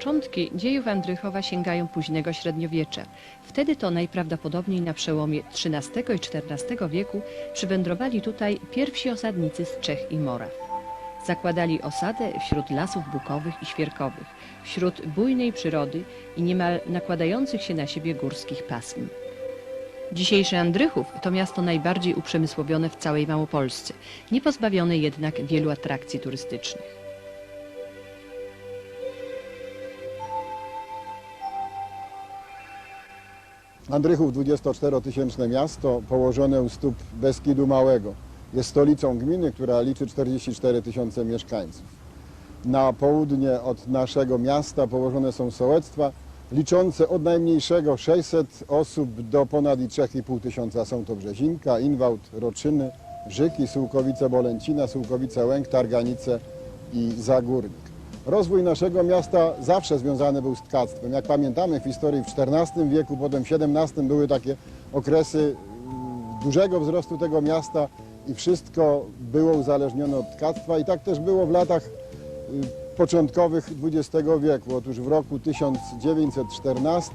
Początki dziejów Andrychowa sięgają późnego średniowiecza. Wtedy to najprawdopodobniej na przełomie XIII i XIV wieku przywędrowali tutaj pierwsi osadnicy z Czech i Moraw. Zakładali osadę wśród lasów bukowych i świerkowych, wśród bujnej przyrody i niemal nakładających się na siebie górskich pasm. Dzisiejszy Andrychów to miasto najbardziej uprzemysłowione w całej Małopolsce, nie pozbawione jednak wielu atrakcji turystycznych. Andrychów 24-tysięczne miasto położone u stóp Beskidu Małego. Jest stolicą gminy, która liczy 44 tysiące mieszkańców. Na południe od naszego miasta położone są sołectwa liczące od najmniejszego 600 osób do ponad i 3,5 tysiąca. Są to Brzezinka, Inwałt, Roczyny, Żyki, Sułkowice, Bolęcina, Sułkowice, Łęk, Targanice i Zagórnik. Rozwój naszego miasta zawsze związany był z tkactwem. Jak pamiętamy w historii w XIV wieku, potem w XVII były takie okresy mm, dużego wzrostu tego miasta i wszystko było uzależnione od tkactwa i tak też było w latach y, początkowych XX wieku. Otóż w roku 1914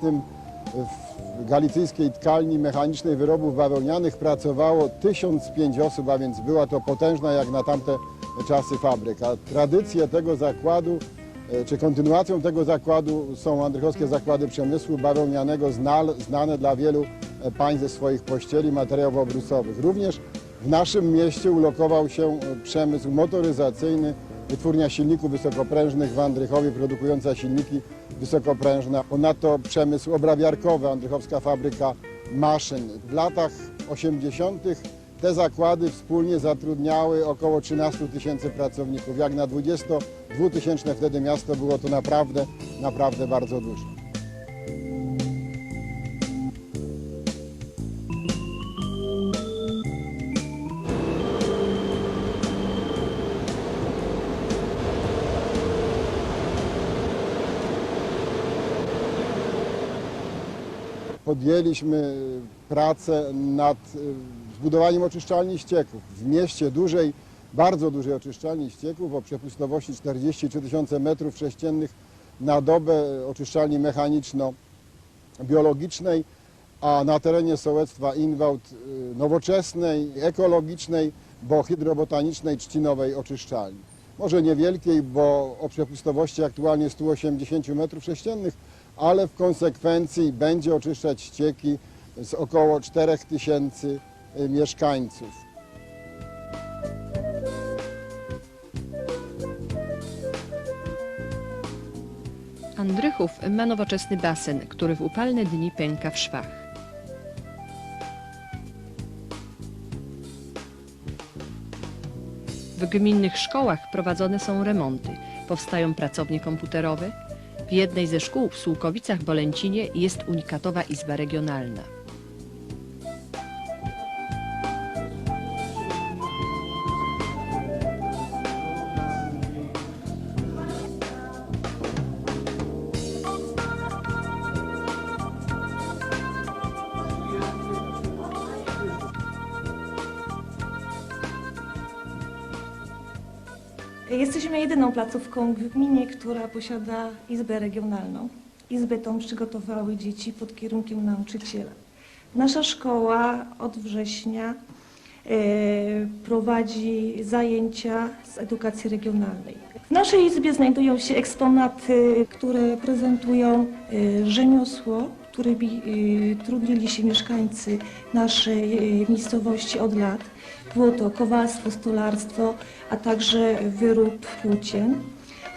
w galicyjskiej tkalni mechanicznej wyrobów bawełnianych pracowało 1005 osób, a więc była to potężna jak na tamte czasy fabryka. Tradycje tego zakładu, e, czy kontynuacją tego zakładu są Andrychowskie Zakłady Przemysłu Bawełnianego, znane dla wielu e, pań ze swoich pościeli materiałowo-obrusowych. Również w naszym mieście ulokował się e, przemysł motoryzacyjny, wytwórnia silników wysokoprężnych w Andrychowie, produkująca silniki wysokoprężne. Ponadto przemysł obrabiarkowy, Andrychowska Fabryka Maszyn. W latach 80. te zakłady wspólnie zatrudniały około 13 tysięcy pracowników. Jak na 22 tysięczne wtedy miasto było to naprawdę, naprawdę bardzo dużo. podjęliśmy pracę nad zbudowaniem oczyszczalni ścieków. W mieście dużej, bardzo dużej oczyszczalni ścieków o przepustowości 43 tysiące metrów sześciennych na dobę oczyszczalni mechaniczno-biologicznej, a na terenie sołectwa Inwałt y, nowoczesnej, ekologicznej, bo hydrobotanicznej, trzcinowej oczyszczalni. Może niewielkiej, bo o przepustowości aktualnie 180 metrów sześciennych, ale w konsekwencji będzie oczyszczać ścieki z około 4000 y, mieszkańców. Andrychów ma nowoczesny basen, który w upalne dni pęka w szwach. W gminnych szkołach prowadzone są remonty, powstają pracownie komputerowe. W jednej ze szkół w Sułkowicach-Bolęcinie jest unikatowa izba regionalna. Jesteśmy jedyną placówką w gminie, która posiada izbę regionalną. Izbę tą przygotowały dzieci pod kierunkiem nauczyciela. Nasza szkoła od września e, prowadzi zajęcia z edukacji regionalnej. W naszej izbie znajdują się eksponaty, które prezentują e, rzemiosło, którymi e, trudnili się mieszkańcy naszej miejscowości od lat. Było kowalstwo, stolarstwo, a także wyrób płócien.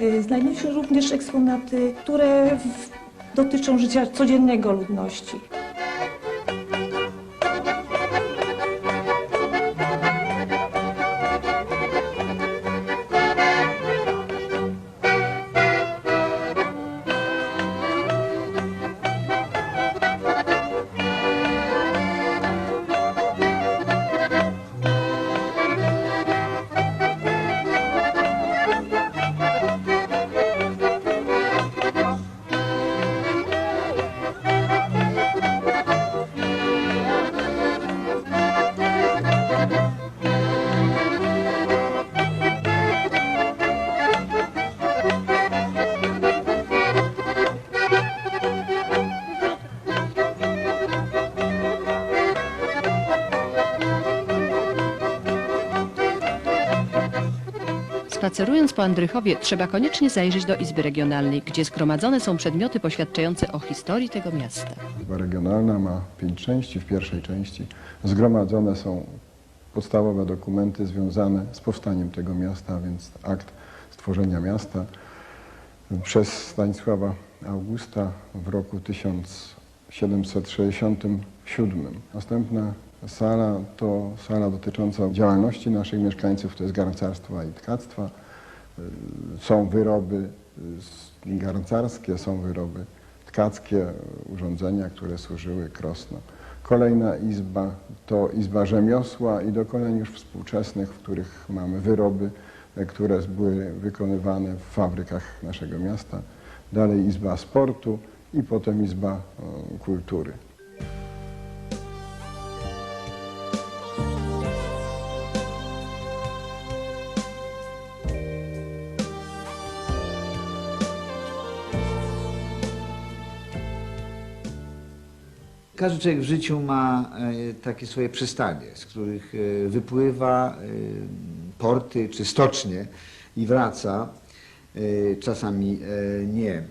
Y, Znajdują się również eksponaty, które dotyczą życia codziennego ludności. Spacerując po Andrychowie trzeba koniecznie zajrzeć do Izby Regionalnej, gdzie zgromadzone są przedmioty poświadczające o historii tego miasta. Izba regionalna ma pięć części. W pierwszej części zgromadzone są podstawowe dokumenty związane z powstaniem tego miasta, więc akt stworzenia miasta przez Stanisława Augusta w roku 1767. Następna sala to sala dotycząca działalności naszych mieszkańców, to jest garncarstwa i tkactwa. Y, Są wyroby y, garncarskie, są wyroby tkackie, urządzenia, które służyły krosno. Kolejna izba to izba rzemiosła i dokonań już współczesnych, w których mamy wyroby, e, które były wykonywane w fabrykach naszego miasta. Dalej izba sportu i potem izba kultury. Każdy człowiek w życiu ma e, takie swoje przystanie, z których e, wypływa e, porty czy stocznie i wraca, czasami nie.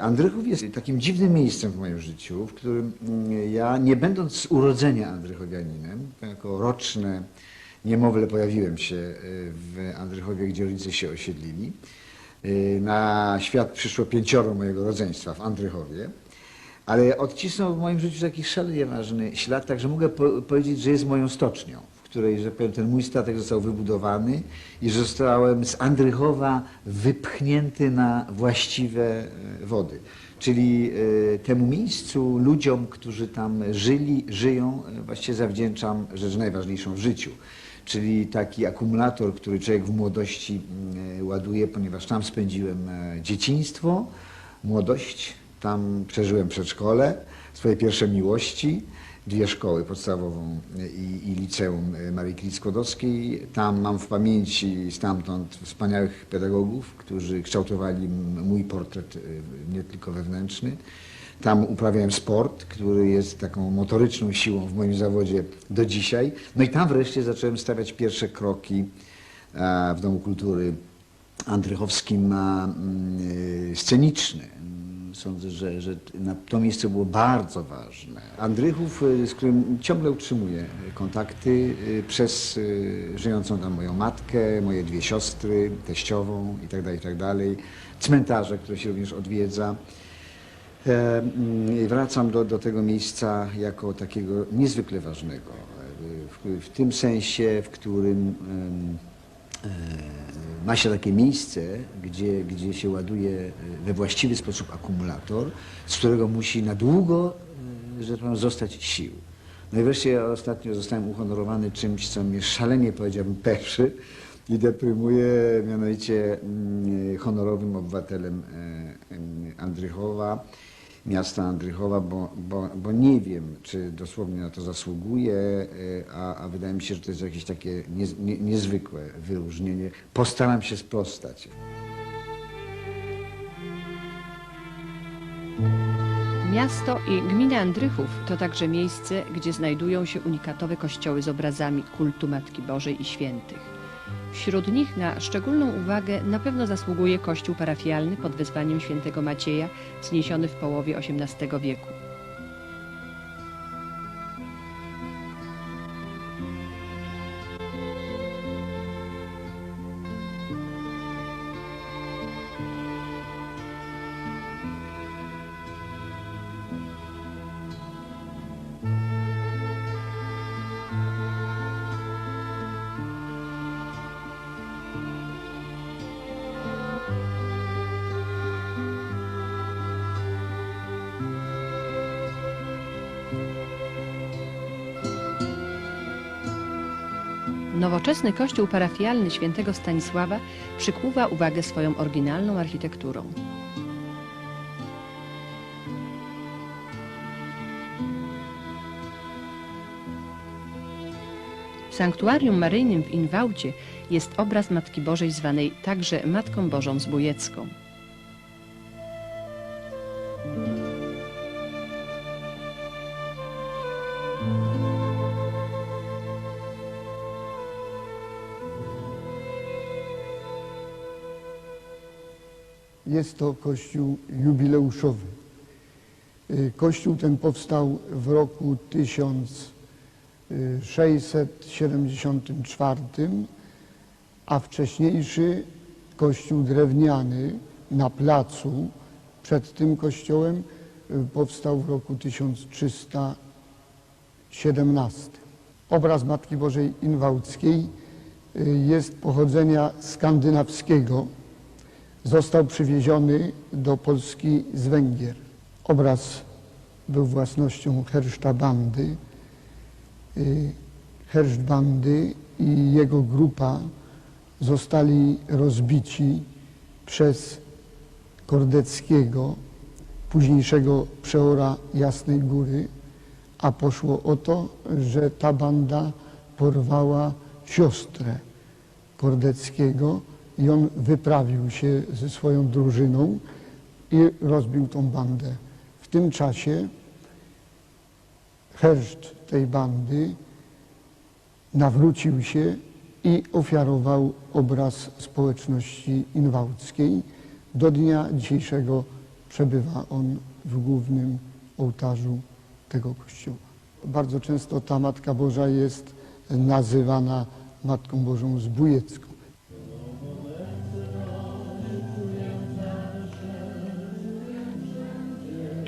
Andrychów jest takim dziwnym miejscem w moim życiu, w którym mm, ja, nie będąc z urodzenia Andrychowianinem, jako roczne niemowlę pojawiłem się w Andrychowie, gdzie rodzice się osiedlili. Na świat przyszło pięcioro mojego rodzeństwa w Andrychowie. Ale odcisnął w moim życiu taki szalenie ważny ślad, także mogę po powiedzieć, że jest moją stocznią, w której, że powiem, ten mój statek został wybudowany i że zostałem z Andrychowa wypchnięty na właściwe e, wody. Czyli e, temu miejscu, ludziom, którzy tam żyli, żyją, e, właściwie zawdzięczam rzecz najważniejszą w życiu. Czyli taki akumulator, który człowiek w młodości mm, ładuje, ponieważ tam spędziłem dzieciństwo, młodość, tam przeżyłem przedszkole, swoje pierwsze miłości, dwie szkoły, podstawową i, i liceum Marii Curie Skłodowskiej. Tam mam w pamięci stamtąd wspaniałych pedagogów, którzy kształtowali mój portret y, nie tylko wewnętrzny. Tam uprawiałem sport, który jest taką motoryczną siłą w moim zawodzie do dzisiaj. No i tam wreszcie zacząłem stawiać pierwsze kroki e, w Domu Kultury Andrychowskim mm, y, sceniczny. Sądzę, że, że to miejsce było bardzo ważne. Andrychów, y, z którym ciągle utrzymuję kontakty y, przez y, żyjącą tam moją matkę, moje dwie siostry, teściową itd., itd., cmentarze, które się również odwiedza. E, mm, Wracam do, do tego miejsca jako takiego niezwykle ważnego. e, W, w tym sensie, w którym ma się takie miejsce, gdzie, gdzie się ładuje e, we właściwy sposób akumulator, z którego musi na długo, e, że zostać sił. No i wreszcie ja ostatnio zostałem uhonorowany czymś, co mnie szalenie, powiedziałbym, peszy i deprymuje, mianowicie mm, honorowym obywatelem e, em, Andrychowa, miasta Andrychowa, bo, bo, bo nie wiem, czy dosłownie na to zasługuje, e, a, a wydaje mi się, że to jest jakieś takie nie, nie, niezwykłe wyróżnienie. Postaram się sprostać. Miasto i gmina Andrychów to także miejsce, gdzie znajdują się unikatowe kościoły z obrazami kultu Matki Bożej i świętych. Wśród nich na szczególną uwagę na pewno zasługuje kościół parafialny pod wezwaniem świętego Macieja, wzniesiony w połowie XVIII wieku. Nowoczesny kościół parafialny świętego Stanisława przykuwa uwagę swoją oryginalną architekturą. W sanktuarium maryjnym w Inwałcie jest obraz Matki Bożej zwanej także Matką Bożą Zbójecką. Jest to kościół jubileuszowy. Y, Kościół ten powstał w roku 1674, a wcześniejszy kościół drewniany na placu przed tym kościołem y, powstał w roku 1317. Obraz Matki Bożej Inwałckiej y, jest pochodzenia skandynawskiego. Został przywieziony do Polski z Węgier. Obraz był własnością Herszta Bandy. Y, Herszt Bandy i jego grupa zostali rozbici przez Kordeckiego, późniejszego przeora Jasnej Góry, a poszło o to, że ta banda porwała siostrę Kordeckiego i on wyprawił się ze swoją drużyną i rozbił tą bandę. W tym czasie herszt tej bandy nawrócił się i ofiarował obraz społeczności inwałckiej. Do dnia dzisiejszego przebywa on w głównym ołtarzu tego kościoła. Bardzo często ta Matka Boża jest nazywana Matką Bożą Zbójecką.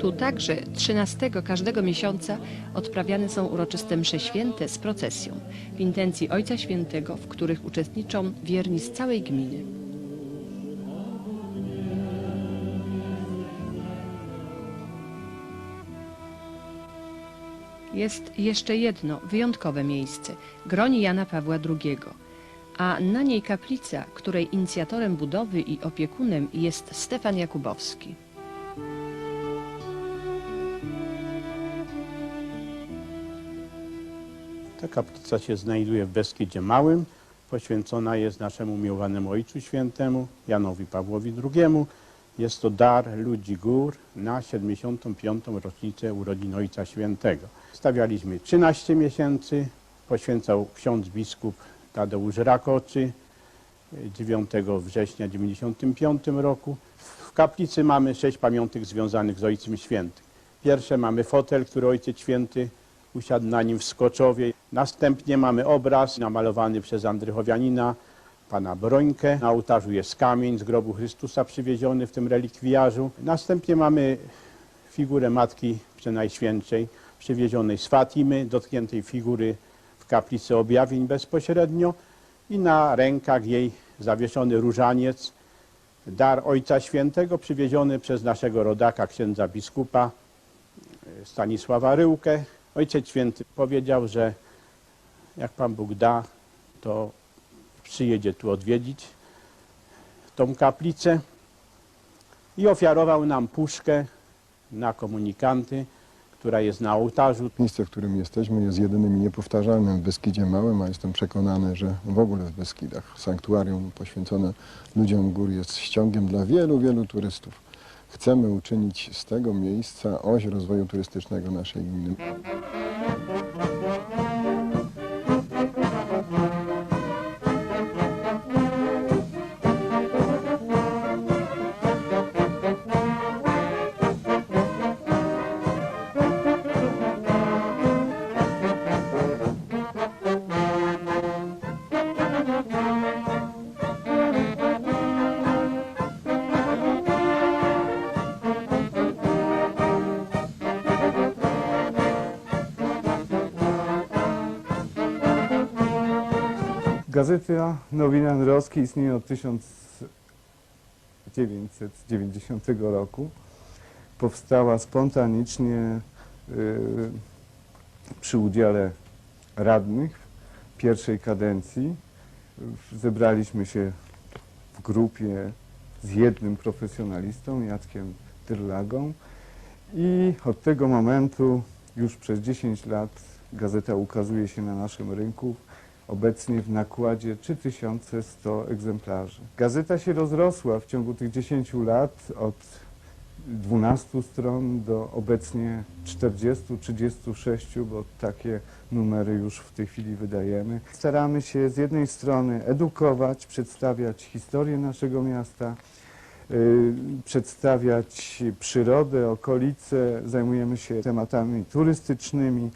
Tu także 13 każdego miesiąca odprawiane są uroczyste msze święte z procesją w intencji Ojca Świętego, w których uczestniczą wierni z całej gminy. Jest jeszcze jedno wyjątkowe miejsce groni Jana Pawła II, a na niej kaplica, której inicjatorem budowy i opiekunem jest Stefan Jakubowski. Ta kaplica się znajduje w Beskidzie Małym. Poświęcona jest naszemu miłowanemu Ojcu Świętemu, Janowi Pawłowi II. Jest to dar ludzi gór na 75. rocznicę urodzin Ojca Świętego. Stawialiśmy 13 miesięcy, poświęcał ksiądz biskup Tadeusz Rakoczy 9 września 95 roku. W kaplicy mamy sześć pamiątek związanych z Ojcem Świętym. Pierwsze mamy fotel, który Ojciec Święty usiadł na nim w Skoczowie. Następnie mamy obraz namalowany przez Andrychowianina, pana Brońkę. Na ołtarzu jest kamień z grobu Chrystusa przywieziony w tym relikwiarzu. Następnie mamy figurę Matki Przenajświętszej przywiezionej z Fatimy, dotkniętej figury w kaplicy objawień bezpośrednio i na rękach jej zawieszony różaniec, dar Ojca Świętego przywieziony przez naszego rodaka, księdza biskupa Stanisława Ryłkę. Ojciec Święty powiedział, że jak Pan Bóg da, to przyjedzie tu odwiedzić tą kaplicę i ofiarował nam puszkę na komunikanty, która jest na ołtarzu. Miejsce, w którym jesteśmy, jest jedynym i niepowtarzalnym w Beskidzie Małym, a jestem przekonany, że w ogóle w Beskidach sanktuarium poświęcone ludziom gór jest ściągiem dla wielu, wielu turystów. Chcemy uczynić z tego miejsca oś rozwoju turystycznego naszej gminy. Gazeta Nowina Androwski istnieje od 1990 roku. Powstała spontanicznie y, przy udziale radnych pierwszej kadencji. Zebraliśmy się w grupie z jednym profesjonalistą, Jackiem Tyrlagą i od tego momentu już przez 10 lat gazeta ukazuje się na naszym rynku obecnie w nakładzie 3100 egzemplarzy. Gazeta się rozrosła w ciągu tych 10 lat od 12 stron do obecnie 40-36, bo takie numery już w tej chwili wydajemy. Staramy się z jednej strony edukować, przedstawiać historię naszego miasta, y, przedstawiać przyrodę, okolice, zajmujemy się tematami turystycznymi,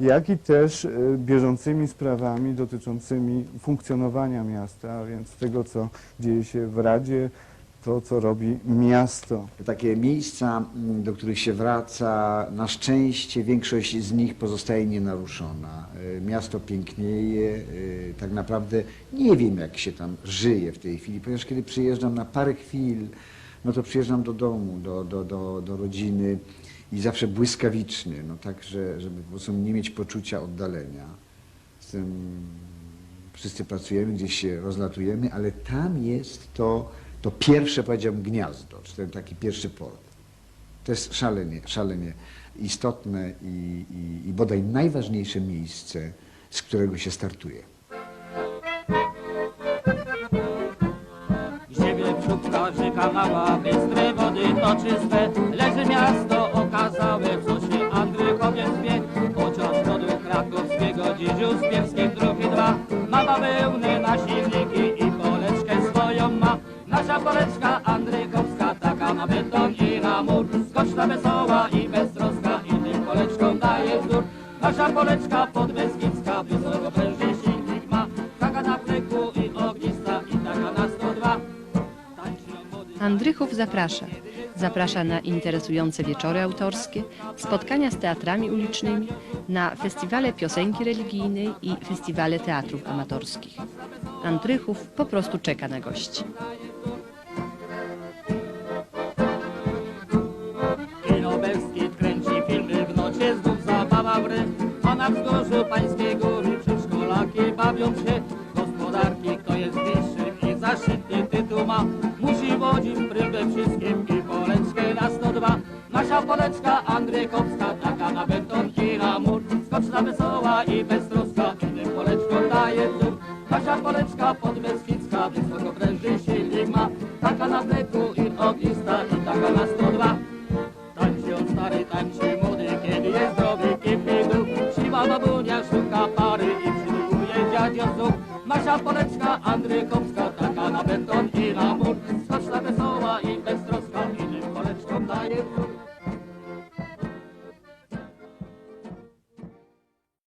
jak i też y, bieżącymi sprawami dotyczącymi funkcjonowania miasta, a więc tego, co dzieje się w Radzie, to, co robi miasto. Takie miejsca, mm, do których się wraca, na szczęście większość z nich pozostaje nienaruszona. Y, Miasto pięknieje, y, tak naprawdę nie wiem jak się tam żyje w tej chwili, ponieważ kiedy przyjeżdżam na parę chwil, no to przyjeżdżam do domu, do, do, do, do rodziny i zawsze błyskawicznie, no tak, że, żeby po prostu nie mieć poczucia oddalenia. Z tym wszyscy pracujemy, gdzieś się rozlatujemy, ale tam jest to, to pierwsze, powiedziałbym, gniazdo, czy ten taki pierwszy port. To jest szalenie, szalenie istotne i, i, i bodaj najważniejsze miejsce, z którego się startuje. Ziemię przódka, rzeka mała, bystre wody to czyste, leży miasto Andrychowie zwie. Chociaż rodu krakowskiego, dzidziu z Piewskim drugi dwa, ma bawełny na silniki i poleczkę swoją ma. Nasza poleczka Andrykowska, taka na beton i na mur, skoczna, wesoła i beztroska i tym poleczką daje wzór. Nasza poleczka podbeskidzka, wysoko prężnie silnik ma, taka na pleku i ognista i taka na 102. Tańczy młody Andrychów zaprasza. Zaprasza na interesujące wieczory autorskie, spotkania z teatrami ulicznymi, na festiwale piosenki religijnej i festiwale teatrów amatorskich. Andrychów po prostu czeka na gości. Beskid kręci filmy w nocie, znów zabawa w. A na wzgórzu pańskiej góry przedszkolaki bawią się. Poleczka Andrykowska, taka na beton mur. Skoczna, wesoła i beztroska, innym poleczką daje wzór. Nasza poleczka podbeskidzka, wysoko prężny silnik ma, taka na pleku i ognista i taka na 102. Tańczy on stary, tańczy młody, kiedy jest zdrowy, kiepie duch. Siwa babunia szuka pary i przyluje dziadzio znów. Nasza poleczka Andrykowska, taka na beton